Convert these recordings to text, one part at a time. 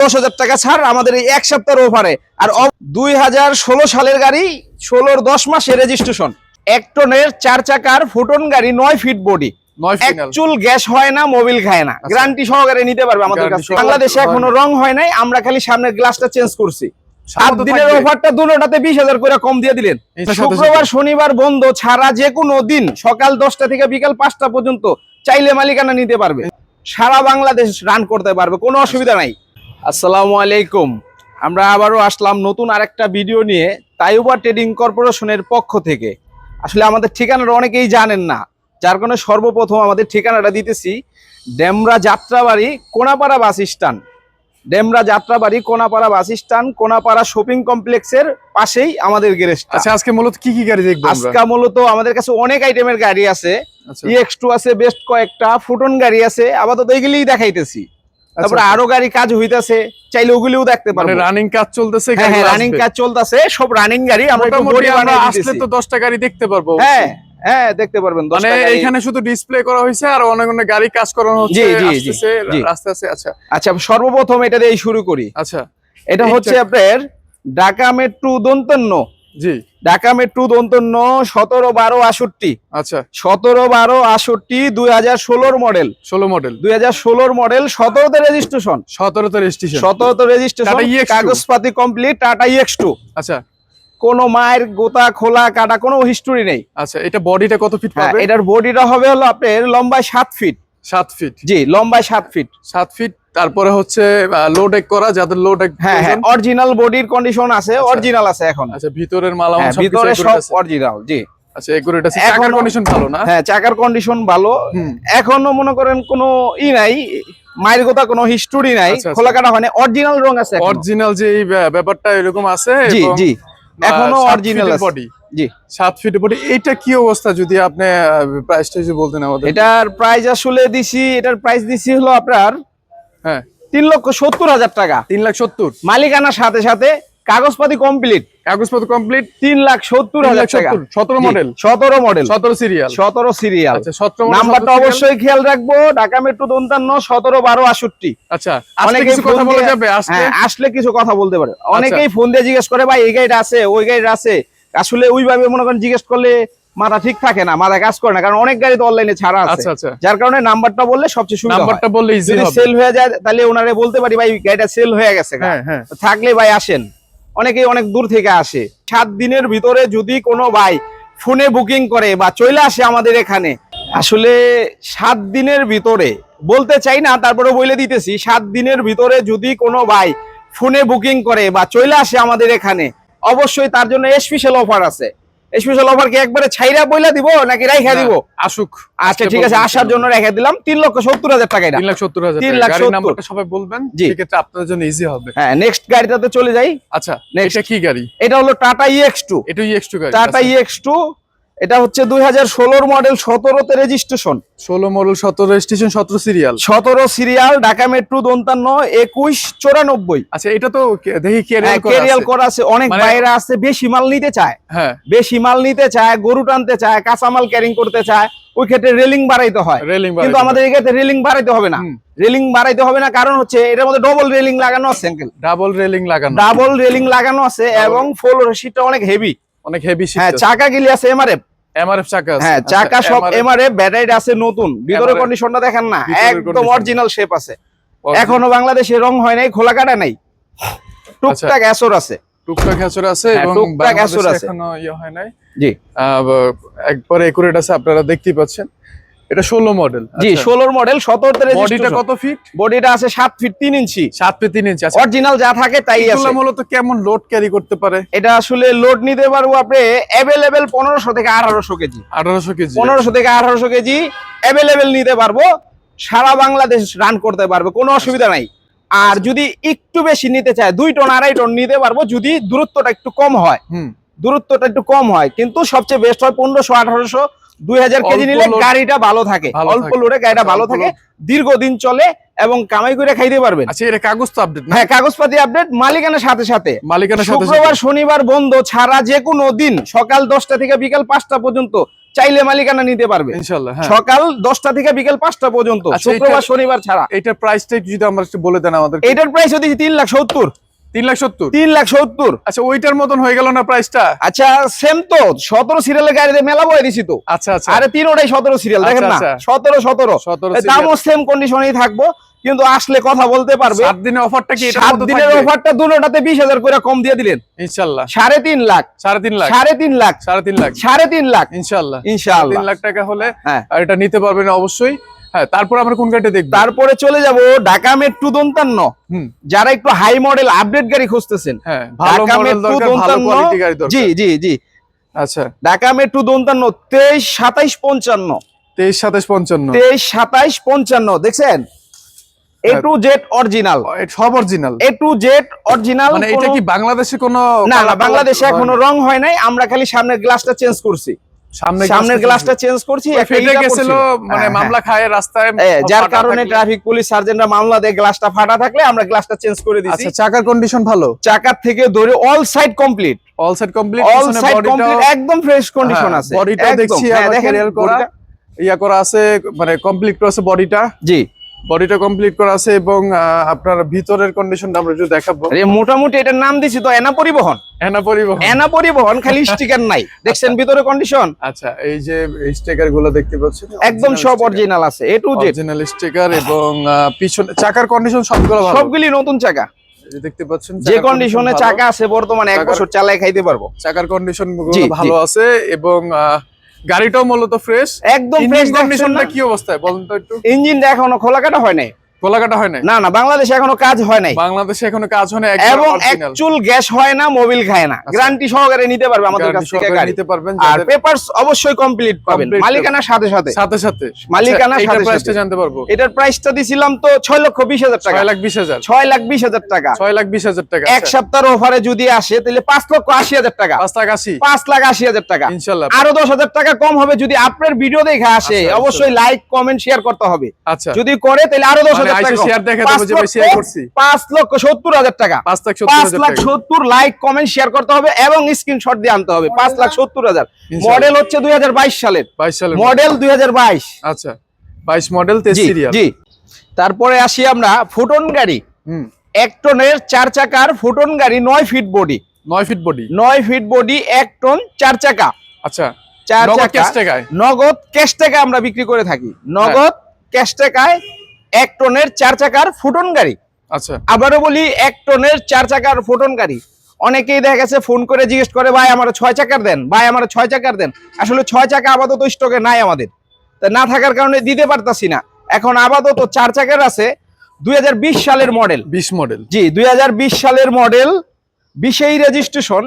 দশ হাজার টাকা ছাড় আমাদের এই এক সপ্তাহের অফারে আর দুই হাজার ষোলো সালের গাড়ি ষোলোর দশ মাসে রেজিস্ট্রেশন এক টনের চার চাকার ফুটন গাড়ি নয় ফিট বডি চুল গ্যাস হয় না মোবিল খায় না। গ্যারান্টি সহকারে নিতে পারবে আমাদের কাছে বাংলাদেশে এখনও রং হয় নাই আমরা খালি সামনের গ্লাসটা চেঞ্জ করছি। সাত সামনে দিনের অফারটা দুটোটাতে বিশ হাজার করে কম দিয়ে দিলেন। শুক্রবার শনিবার বন্ধ ছাড়া যে কোনো দিন সকাল দশটা থেকে বিকাল পাঁচটা পর্যন্ত চাইলে মালিকানা নিতে পারবে। সারা বাংলাদেশ রান করতে পারবে কোনো অসুবিধা নাই। আসসালামু আলাইকুম। আমরা আবারও আসলাম নতুন আরেকটা ভিডিও নিয়ে তাইউবা ট্রেডিং কর্পোরেশনের পক্ষ থেকে। আসলে আমাদের ঠিকানাটা অনেকেই জানেন না যার কারণে সর্বপ্রথম আমাদের ঠিকানাটা দিতেছি Demra Jatrabari Konapara bus stand. Demra Jatrabari Konapara bus stand Konapara shopping কমপ্লেক্সের পাশেই আমাদের গ্যারেজটা আচ্ছা আজকে মূলত কি কি গাড়ি দেখব আজকা মূলত আমাদের কাছে অনেক আইটেমের গাড়ি আছে। আচ্ছা। ইএক্স টু আছে বেস্ট কয়েকটা ফুটন গাড়ি আছে আপাতত এইগুলিই দেখাইতেছি। তারপরে আচ্ছা, আরও গাড়ি কাজ হইতাছে চাইলে ওগুলিও দেখতে মানে পারব। রানিং কাজ চলতেছে হ্যাঁ হ্যাঁ রানিং কাজ চলতেছে সব রানিং গাড়ি আমরা একটু আসলে তো দশটা গাড়ি দেখতে পারব হ্যাঁ হ্যাঁ দেখতে পারবেন মানে এখানে শুধু ডিসপ্লে করা হয়েছে আর অনেক অনেক গাড়ি কাজ করানো হচ্ছে রাস্তা আছে আচ্ছা। আচ্ছা সর্বপ্রথম এটা দিয়ে শুরু করি। আচ্ছা। এটা হচ্ছে আপনার ঢাকা মেট্রো দন্তন্য। জি। ঢাকা মেট্রো দন্তন্য সতেরো বারো আষট্টি। আচ্ছা। সতেরো বারো আষট্টি দুই হাজার ষোলোর মডেল। ষোলো মডেল। দুই হাজার ষোলোর মডেল সতেরোতে রেজিস্ট্রেশন সতেরোতে রেজিস্ট্রেশন সতেরোতে রেজিস্ট্রেশন EX2 কাগজপাতি কমপ্লিট টাটা ইএক্স টু আচ্ছা। কোনো মায়ের গোতা খোলা কাটা কোনো হিস্টোরি নেই। আচ্ছা এটা বডিটা কত ফিট হ্যাঁ, পাবে এটার বডিটা হবে হলো আপনার লম্বায় সাত ফিট সাত ফিট জি লম্বায় সাত ফিট সাত ফিট তারপরে হচ্ছে লো ডেক করা যাদের লো ডেক হ্যাঁ হ্যাঁ অরিজিনাল বডির কন্ডিশন আছে অরিজিনাল আছে এখন। আচ্ছা ভিতরের মালামাল হ্যাঁ, ভিতরে সব অরিজিনাল জি। আচ্ছা এগুলোটা চাকার কন্ডিশন ভালো না? হ্যাঁ চাকার কন্ডিশন ভালো। এখনও মনে করেন কোনো ই নাই মায়ের গোতা কোনো হিস্টোরি নাই আচ্ছা, আচ্ছা। খোলা কাটা হয় না অরিজিনাল রং আছে অরিজিনাল যে এই ব্যাপারটা এরকম আছে জি জি। এখনও অরিজিনাল বডি জি। সাত ফিট বডি এইটা কি অবস্থা যদি আপনি প্রাইসটা যদি বলতেন আমাদের? এটার প্রাইস আসলে দিছি এটার প্রাইস দিছি হলো আপনার হ্যাঁ। তিন লক্ষ সত্তর হাজার টাকা। তিন লাখ সত্তর। মালিকানার সাথে সাথে কাগজপাতি কমপ্লিট কাগজপত্র কমপ্লিট তিন লাখ সত্তর হাজার টাকা। সতেরো মডেল সতেরো মডেল সতেরো সিরিয়াল সতেরো সিরিয়াল আচ্ছা সতেরো নাম্বারটা অবশ্যই খেয়াল রাখব। ঢাকা মেট্রো দন্তান্ন সতেরো বারো আষট্টি আচ্ছা আসলে কিছু কথা বলা যাবে? আসলে হ্যাঁ আসলে কিছু কথা বলতে পারে। অনেকেই ফোন দিয়ে জিজ্ঞেস করে ভাই এই গাড়িটা আছে ওই গাড়িটা আছে। আসলে ওইভাবে মনে করেন জিজ্ঞেস করলে মাথা ঠিক থাকে না মাথা কাজ করে না কারণ অনেক গাড়ি তো অনলাইনে ছাড়া আছে। আচ্ছা আচ্ছা। যার কারণে নাম্বারটা বললে সবচেয়ে সুবিধা নাম্বারটা বললে ইজি যদি হবে। সেল হয়ে যায় তাহলে ওনারে বলতে পারি ভাই গাড়িটা সেল হয়ে গেছে হ্যাঁ হ্যাঁ। থাকলে ভাই আসেন। অনেকেই অনেক দূর থেকে আসে। সাত দিনের ভিতরে যদি কোনো ভাই ফোনে বুকিং করে বা চলে আসে আমাদের এখানে আসলে সাত দিনের ভিতরে বলতে চাই না তারপরে বলে দিতেছি সাত দিনের ভিতরে যদি কোনো ভাই ফোনে বুকিং করে বা চলে আসে আমাদের এখানে অবশ্যই তার জন্য স্পেশাল অফার আছে। স্পেশাল অফার কি একবারে ছাইরা বইলা দিব নাকি রাইখা দিব? আসুক আচ্ছা ঠিক আছে আসার জন্য রেখে দিলাম। তিন লক্ষ সত্তর হাজার টাকা তিন লাখ সত্তর হাজার তিন লাখ নাম্বারটা সবাই বলবেন সেক্ষেত্রে আপনাদের জন্য ইজি হবে। হ্যাঁ নেক্সট গাড়িটাতে চলে যাই। আচ্ছা. এটা কি গাড়ি? এটা হলো টাটা ইএক্স টু এটা এক্স টু গাড়ি টাটা ইএক্স টু এটা হচ্ছে দুই হাজার ষোলোর মডেল সতেরোতে রেজিস্ট্রেশন ষোলো মডেল সতেরো রেজিস্ট্রেশন সতেরো সিরিয়াল সতেরো সিরিয়াল ঢাকা মেট্রো দন্তান্ন একুশ চৌরানব্বই। আচ্ছা এটা তো দেখি ক্যারিয়াল করা আছে। অনেক মানে- বাইরে আছে বেশি মাল নিতে চায়। হ্যাঁ। বেশি মাল নিতে চায় গরু টানতে চায় কাঁচামাল ক্যারিং করতে চায় ওই ক্ষেত্রে রেলিং বাড়াইতে হয়। রেলিং কিন্তু আমাদের এই ক্ষেত্রে রেলিং বাড়াইতে হবে না। রেলিং বাড়াইতে হবে না কারণ হচ্ছে এটার মধ্যে ডবল রেলিং লাগানো আছে ডাবল রেলিং লাগানো। ডাবল রেলিং লাগানো আছে এবং ফোল সিটটা অনেক হেভি অনেক হেভি হ্যাঁ চাকা গিলি আছে এমআরএফ এমআরএফ চাকা আছে। হ্যাঁ আচ্ছা, চাকা সব এমআরএফ ব্যাটারি আছে নতুন। ভিতরে কন্ডিশনটা দেখেন না একদম অরিজিনাল শেপ আছে। এখনও বাংলাদেশে রং হয় নাই খোলা কাটা নাই। টুকটাক অ্যাসর আছে। টুকটাক অ্যাসর আছে হ্যাঁ, এবং টুকটাক অ্যাসর আছে। এখনও ইয়ে হয় নাই। জি। একবারে একুরেট আছে আপনারা দেখতেই পাচ্ছেন। এটা ষোলো মডেল জি ষোলোর মডেল সতেরোতে বডিটা রেজিস্ট্রেশন কত ফিট বডিটা আছে সাত ফিট তিন ইঞ্চি। সাত পে তিন ইঞ্চি আছে অরিজিনাল যা থাকে তাই আছে। এগুলো মূলত কেমন লোড ক্যারি করতে পারে? এটা আসলে লোড নিতে পারব আপনি অ্যাভেলেবেল পনেরোশো থেকে আঠারোশো কেজি। আঠারোশো কেজি। পনেরোশো থেকে আঠারোশো কেজি অ্যাভেলেবেল নিতে পারব। সারা বাংলাদেশ রান করতে পারবে কোনো অসুবিধা নাই। আর যদি একটু বেশি নিতে চায় দুই টন আড়াই টন নিতে পারব যদি দূরত্বটা একটু কম হয়। হুম। দূরত্বটা একটু কম হয় কিন্তু সবচেয়ে বেস্ট হয় পনেরোশো আঠারোশো। দুই হাজার কেজি নিলে গাড়িটা ভালো থাকে অল্প লোডে গাড়িটা আচ্ছা, ভালো থাকে দীর্ঘদিন চলে এবং কামাই করে খাইতে পারবেন। আচ্ছা এটা কাগজ তো আপডেট হ্যাঁ কাগজপাতি আপডেট মালিকানার সাথে সাথে। মালিকানার সাথে শুক্রবার শনিবার বন্ধ ছাড়া যে কোনো দিন সকাল দশটা থেকে বিকাল পাঁচটা পর্যন্ত চাইলে মালিকানা নিতে পারবে। হ্যাঁ। সকাল দশটা থেকে বিকেল পাঁচটা পর্যন্ত আচ্ছা, শুক্রবার শনিবার ছাড়া। এটার প্রাইসটা যদি আমরা একটু বলে দেন আমাদের এটার প্রাইস হচ্ছে তিন লাখ সত্তর। তিন লাখ সত্তর। তিন লাখ সত্তর। আচ্ছা ওইটার মতন হয়ে গেল না প্রাইসটা আচ্ছা সেম তো। সতেরো সিরিয়ালের গাড়িতে মেলা বয়ে দিছি তো। আচ্ছা আচ্ছা। আরে তিনোটাই সতেরো সিরিয়াল দেখেন না? আচ্ছা, আচ্ছা। সতেরো সতেরো। সতেরো দামও সেম কন্ডিশনেই থাকব কিন্তু আসলে কথা বলতে পারবে সাত দিনের অফারটা কি এটার সাত মতো দিনের অফারটা দুটোটাতে বিশ হাজার করে কম দিয়ে দিলেন। ইনশাল্লাহ। সাড়ে তিন লাখ। সাড়ে তিন লাখ। সাড়ে তিন লাখ। সাড়ে তিন লাখ। সাড়ে তিন লাখ। ইনশাল্লাহ। ইনশাআল্লাহ তিন লাখ টাকা হলে হ্যাঁ। আর এটা নিতে পারবেন অবশ্যই। হ্যাঁ তারপর আমরা কোন গাড়িটা দেখব? তারপরে চলে যাব ঢাকা মেট্রো দন্তান্ন। যারা একটু হাই মডেল আপডেট গাড়ি খুঁজতেছেন হ্যাঁ ভালো ঢাকা মডেল দরকার ভালো দন্তান্ন কোয়ালিটি গাড়ি দরকার। জি জি জি। আচ্ছা। ঢাকা মেট্রো দন্তান্ন তেইশ সাতাইশ পঞ্চান্ন। তেইশ সাতাশ পঞ্চান্ন। তেইশ সাতাইশ পঞ্চান্ন দেখছেন? এ। টু জেড অরিজিনাল সব original A to Z original মানে এটা কি বাংলাদেশে কোনো না না বাংলাদেশে এখনও রং হয় নাই আমরা খালি সামনের গ্লাসটা চেঞ্জ করছি। সামনের গ্লাসটা চেঞ্জ করছি। মানে হ্যাঁ, মামলা খায় রাস্তায় হ্যাঁ, যার কারণে ট্রাফিক পুলিশ সার্জেন্টরা মামলা দিয়ে গ্লাসটা ফাটা থাকলে আমরা গ্লাসটা চেঞ্জ করে দিছি। আচ্ছা চাকার কন্ডিশন ভালো? চাকার থেকে ধরে all side complete all side complete all side complete একদম ফ্রেশ কন্ডিশন আছে। বডিটা দেখছি হ্যাঁ, আবার করা ইয়া করা আছে মানে কমপ্লিট করা আছে বডিটা জি। বডিটা কমপ্লিট করা আছে এবং আপনার ভিতরের কন্ডিশনটা আমরা একটু দেখাবো। আরে মোটামুটি এটার নাম দিছি তো এনা পরিবহন। এনা পরিবহন। এনা পরিবহন খালি স্টিকার নাই। দেখছেন ভিতরে কন্ডিশন আচ্ছা এই যে স্টিকারগুলো দেখতে পাচ্ছেন? একদম সব অরিজিনাল আছে A to Z original sticker এবং পিছনে চাকার কন্ডিশন সবগুলো ভালো। সবগুলি নতুন চাকা। দেখতে পাচ্ছেন যে কন্ডিশনে চাকা আছে বর্তমানে এক বছর চালায় খাইতে পারব। চাকার কন্ডিশন ভালো আছে এবং গাড়িটাও মূলত ফ্রেশ একদম ইঞ্জিন ফ্রেশ কন্ডিশনটা কি অবস্থায়? বলুন তো একটু। ইঞ্জিনটা এখনও খোলা কাটা হয় নাই। গোলাকাটা হয় না না না বাংলাদেশে এখনও কাজ হয় নাই। বাংলাদেশে এখনও কাজ হয় না এবং একচুল গ্যাস হয় না মোবিল খায় না। গ্যারান্টি সহকারে নিতে পারবে আমাদের কাছ থেকে গাড়ি। নিতে পারবেন আর পেপারস অবশ্যই কমপ্লিট পাবেন। সাথে সাথে। সাথে সাথে। আচ্ছা, সাথে। জানতে পারব। এটার প্রাইসটা দিছিলাম তো ছয় লক্ষ বিশ হাজার টাকা। ছয় লাখ বিশ হাজার। ছয় লাখ বিশ হাজার টাকা। ছয় লাখ বিশ হাজার টাকা এক সপ্তাহের অফারে যদি আসে তাহলে পাঁচ লক্ষ আশি হাজার টাকা। পাঁচ লাখ আশি। পাঁচ লাখ আশি হাজার টাকা। ইনশাল্লাহ। আরও দশ হাজার টাকা কম হবে যদি আপনার ভিডিও দেখে আসে। আচ্ছা, অবশ্যই লাইক কমেন্ট শেয়ার করতে হবে। আচ্ছা। যদি করে তাহলে আরও দশ মানে হাজার আইসে টাকা share দেবো যে ভাই করছি। পাঁচ লক্ষ সত্তর হাজার টাকা। পাঁচ লাখ সত্তর পাঁচ হাজার লাখ টাকা। সত্তর লাইক কমেন্ট শেয়ার করতে হবে এবং স্ক্রিনশট দিয়ে আনতে হবে। পাঁচ লাখ সত্তর হাজার। মডেল হচ্ছে দুই হাজার বাইশ সালের। বাইশ সালের মডেল দুই হাজার বাইশ। আচ্ছা বাইশ মডেল তেইশ জি সিরিয়াল জি। তারপরে আসি আমরা ফুটন গাড়ি। হুম। এক টনের চার চাকার ফুটন গাড়ি নয় ফিট বডি নয় ফিট বডি নয় ফিট বডি এক টন চার চাকা। আচ্ছা চার নগদ চাকা। টাকায়? নগদ ক্যাশ টাকা আমরা বিক্রি করে থাকি। নগদ ক্যাশ টাকায় এক টনের চার চাকার ফুটন গাড়ি। আচ্ছা। আবারও বলি এক টনের চার চাকার ফুটন গাড়ি। অনেকেই দেখা গেছে ফোন করে জিজ্ঞেস করে ভাই আমার ছয় চাকার দেন। ভাই আমার ছয় চাকার দেন। আসলে ছয় চাকা আপাতত স্টকে নাই আমাদের। তা না থাকার কারণে দিতে পারতাছি না। এখন আপাতত চার চাকার আছে দুই হাজার বিশ সালের মডেল বিশ মডেল জি দুই হাজার বিশ সালের মডেল বিশেই রেজিস্ট্রেশন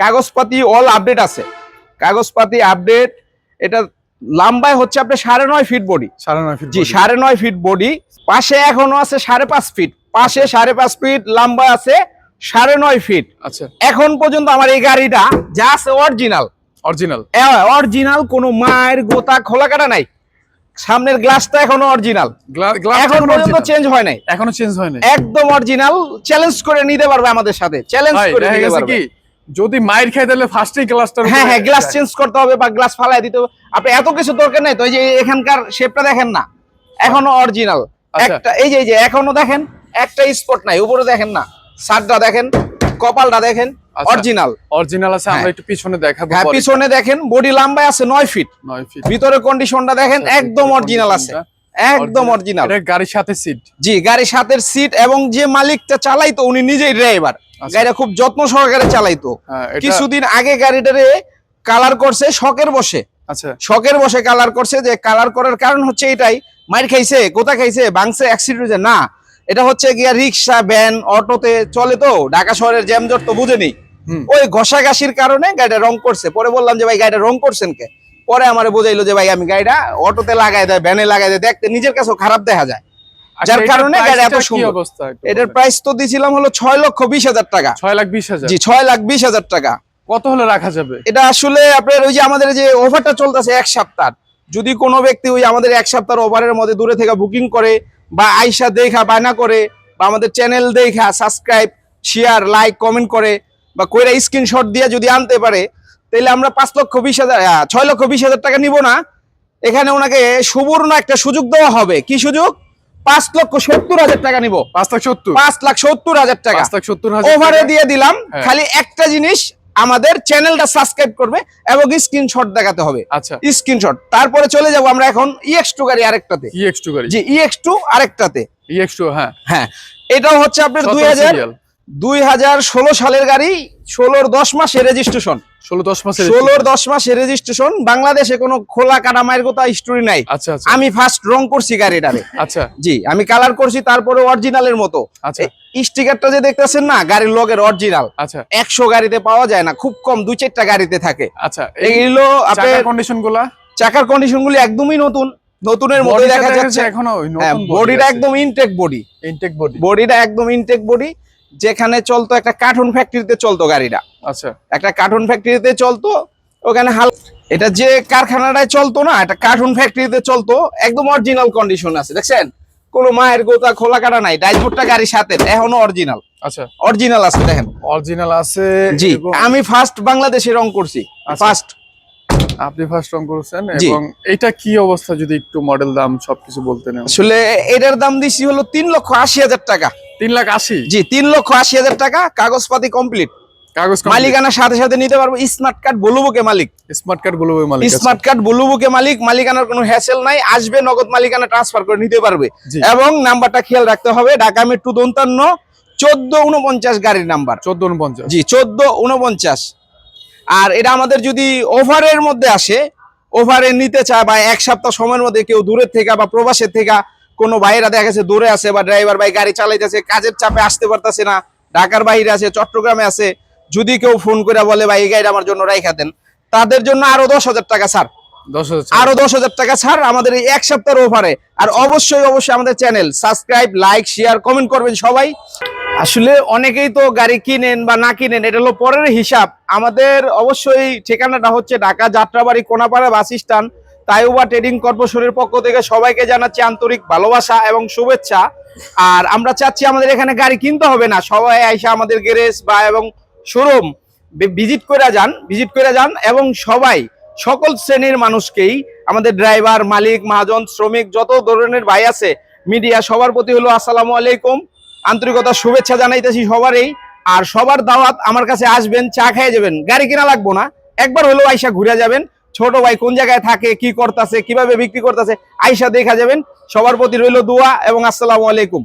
কাগজপাতি অল আপডেট আছে। কাগজপাতি আপডেট এটা লম্বায় হচ্ছে আপনার সাড়ে নয় ফিট বডি সাড়ে নয় ফিট জি সাড়ে নয় ফিট বডি পাশে এখনও আছে সাড়ে পাঁচ ফিট পাশে সাড়ে পাঁচ ফিট লম্বা আছে সাড়ে নয় ফিট আচ্ছা। এখন পর্যন্ত আমার এই গাড়িটা যা আছে অরিজিনাল অরিজিনাল অরিজিনাল কোনো মায়ের গোতা খোলা কাটা নাই। সামনের গ্লাসটা এখনও অরিজিনাল গ্লাস এখন পর্যন্ত চেঞ্জ হয় নাই। এখনও চেঞ্জ হয়নি একদম অরিজিনাল চ্যালেঞ্জ করে নিতে পারবে আমাদের সাথে। চ্যালেঞ্জ করে নিতে পারবে। কি? যদি মাইর খাই তাহলে ফার্স্টেই গ্লাসটা হ্যাঁ হ্যাঁ গ্লাস চেঞ্জ করতে হবে বা গ্লাস ফালাই দিতে হবে। আপনি এত কিছু দরকার নাই তো এই যে এখানকার শেপটা দেখেন না। এখনও অরিজিনাল আচ্ছা। একটা এই যে এই যে এখনও দেখেন একটা স্পট নাই উপরে দেখেন না। শার্টটা দেখেন কপালটা দেখেন আচ্ছা। অরিজিনাল অরিজিনাল আছে আমরা হ্যাঁ। একটু পিছনে দেখাবো হ্যাঁ পিছনে দেখেন বডি লম্বায় আছে নয় ফিট নয় ফিট ভিতরে কন্ডিশনটা দেখেন আচ্ছা, একদম অরিজিনাল আছে। একদম অরিজিনাল এটা গাড়ির সাথে সিট জি গাড়ির সাথের সিট এবং যে মালিকটা চালাইতো উনি নিজেই ড্রাইভার। গাড়িটা খুব যত্ন সহকারে চালাইতো। হ্যাঁ কিছুদিন আগে গাড়িটারে কালার করছে শখের বসে। আচ্ছা। শখের বসে কালার করছে যে কালার করার কারণ হচ্ছে এটাই। মাইর খাইছে কোথা খাইছে? বাংছে অ্যাক্সিডেন্ট না এটা হচ্ছে গিয়া রিক্সা ভ্যান অটোতে চলে তো। ঢাকা শহরের জ্যামজট তো বুঝে নেই হুম। ওই ঘষাঘাসির কারণে গাড়িটা রং করছে। পরে বললাম যে ভাই গাড়িটা রং করছেন কে? পরে আমার বোঝাইলো যে ভাই আমি গাড়িটা অটোতে লাগাই দেয় ভ্যানে লাগাই দেয়। দেখতে নিজের কাছেও খারাপ দেখা যায়। আচ্ছা, যার কারণে গাড়ি এত সুন্দর। এটার প্রাইস তো দিছিলাম হলো ছয় লক্ষ বিশ হাজার টাকা। ছয় লাখ বিশ হাজার? জি ছয় লাখ বিশ হাজার টাকা। কত হলে রাখা যাবে? এটা আসলে আপনার ওই যে আমাদের যে ওভারটা চলতেছে এক সপ্তাহ। যদি কোনো ব্যক্তি ওই আমাদের এক সপ্তাহ ওভারের মধ্যে দূরে থেকে বুকিং করে বা আইসা দেখা বায়না করে বা আমাদের চ্যানেল দেখা সাবস্ক্রাইব শেয়ার লাইক কমেন্ট করে বা কইরা স্ক্রিনশট দিয়ে যদি আনতে পারে তাহলে আমরা পাঁচ লক্ষ বিশ হাজার ছয় লক্ষ বিশ হাজার টাকা নিব না। এখানে ওনাকে সুবর্ণ একটা সুযোগ দেওয়া হবে। কি সুযোগ? পাঁচ লক্ষ সত্তর হাজার টাকা নিব। পাঁচ লাখ সত্তর? পাঁচ লাখ সত্তর হাজার টাকা। পাঁচ লাখ সত্তর হাজার ওভারে দিয়ে দিলাম। হ্যাঁ। খালি একটা জিনিস আমাদের চ্যানেলটা সাবস্ক্রাইব করবে এবং স্ক্রিনশট দেখাতে হবে। আচ্ছা। স্ক্রিনশট তারপরে চলে যাব আমরা এখন ইএক্স টু গাড়ি আরেকটাতে। ইএক্স টু গাড়ি। জি ইএক্স টু আরেকটাতে। ইএক্স টু হ্যাঁ। হ্যাঁ। এটাও হচ্ছে আপনার দুই হাজার দুই হাজার ষোলো সালের গাড়ি ষোলোর দশ মাসের রেজিস্ট্রেশন ষোলোর দশ মাসের রেজিস্ট্রেশন বাংলাদেশে কোনো খোলা কাটা মায়ের কথা স্টোরি নাই। আচ্ছা আচ্ছা। আমি ফার্স্ট রং করছি গাড়িটারে। আচ্ছা। জি আমি কালার করছি তারপরে অরিজিনালের মতো। আচ্ছা। স্টিকারটা যে দেখতেছেন না গাড়ির লগের অরিজিনাল আচ্ছা। একশো গাড়িতে পাওয়া যায় না খুব কম দুই চারটা গাড়িতে থাকে। আচ্ছা এই এইগুলো আপনার কন্ডিশনগুলা চাকার কন্ডিশন গুলি একদমই নতুন নতুনের মধ্যে দেখা যাচ্ছে। এখনও ওই হ্যাঁ বডিটা একদম ইনটেক বডি ইনটেক বডি বডিটা একদম ইনটেক বডি যেখানে চলতো একটা কার্টুন ফ্যাক্টরিতে চলতো গাড়িটা। আচ্ছা। একটা কার্টুন ফ্যাক্টরিতে চলতো ওখানে হাল এটা যে কারখানাটায় চলতো না এটা কার্টুন ফ্যাক্টরিতে চলতো একদম অরিজিনাল কন্ডিশন আছে দেখছেন? কোনো মায়ের গোতা খোলা কাটা নাই ডাইসবোর্ডটা গাড়ির সাথে এখনও অরিজিনাল আচ্ছা। অরিজিনাল আছে দেখেন। অরিজিনাল আছে জি আমি ফার্স্ট বাংলাদেশে রং করছি আচ্ছা। ফার্স্ট আপনি ফার্স্ট রং করেছেন। এবং এটা কি অবস্থা যদি একটু মডেল দাম সবকিছু বলতেন? আসলে এটার দাম দিছি হলো তিন লক্ষ আশি হাজার টাকা। তিন লাখ আশি? জি তিন লক্ষ আশি হাজার টাকা কাগজপাতি কমপ্লিট কাগজ মালিকানার সাথে সাথে নিতে পারব স্মার্ট কার্ড বলুবুকে মালিক। স্মার্ট কার্ড মালিক স্মার্ট কার্ড বলুবুকে মালিক মালিকানার কোনো হ্যাসেল নাই আসবে নগদ মালিকানা ট্রান্সফার করে নিতে পারবে। এবং নাম্বারটা খেয়াল রাখতে হবে ঢাকা মেট্রো দন্তান্ন চোদ্দ উনপঞ্চাশ গাড়ির নাম্বার চোদ্দ উনপঞ্চাশ জি চোদ্দ উনপঞ্চাশ আর এটা আমাদের যদি ওভারের মধ্যে আসে ওভারে নিতে চায় বা এক সপ্তাহ সময়ের মধ্যে কেউ দূরের থেকে বা প্রবাসের থেকে কোনো ভাইরা দেখা গেছে দূরে আছে বা ড্রাইভার ভাই গাড়ি চালাইতেছে কাজের চাপে আসতে পারতেছে না ঢাকার বাইরে আছে চট্টগ্রামে আছে যদি কেউ ফোন করে বলে ভাই এই গাড়িটা আমার জন্য রাইখা দেন। তাদের জন্য আরও দশ হাজার টাকা ছাড়। আরও দশ হাজার টাকা ছাড় আমাদের এই এক সপ্তাহের ওভারে আর অবশ্যই অবশ্যই আমাদের channel subscribe like share comment করবেন সবাই। আসলে অনেকেই তো গাড়ি কিনেন বা না কিনেন এটা হলো পরের হিসাব। আমাদের অবশ্যই ঠিকানাটা হচ্ছে Dhaka Jatrabari Konapara bus stand Taiyaba trading কর্পোরেশনের পক্ষ থেকে সবাইকে জানাচ্ছি আন্তরিক ভালোবাসা এবং শুভেচ্ছা। আর আমরা চাচ্ছি আমাদের এখানে গাড়ি কিনতে হবে না, সবাই আইসা আমাদের গ্যারেজ বা এবং শোরুম ভিজিট করে যান, ভিজিট করে যান এবং সবাই, সকল শ্রেণির মানুষকেই, আমাদের ড্রাইভার, মালিক, মহাজন, শ্রমিক, যত ধরনের ভাই আছে, মিডিয়া সবার প্রতি হলো আসসালামু আলাইকুম। আন্তরিকতা, শুভেচ্ছা জানাইতেছি সবারই। আর সবার দাওয়াত আমার কাছে আসবেন, চা খেয়ে যাবেন। গাড়ি কিনা লাগবো না, একবার হলেও আইসা ঘুরে যাবেন। ছোট ভাই কোন জায়গায় থাকে, কি করতেছে, কীভাবে বিক্রি করতেছে, আইসা দেখা যাবেন। সবার প্রতি রইল দোয়া এবং আসসালামু আলাইকুম।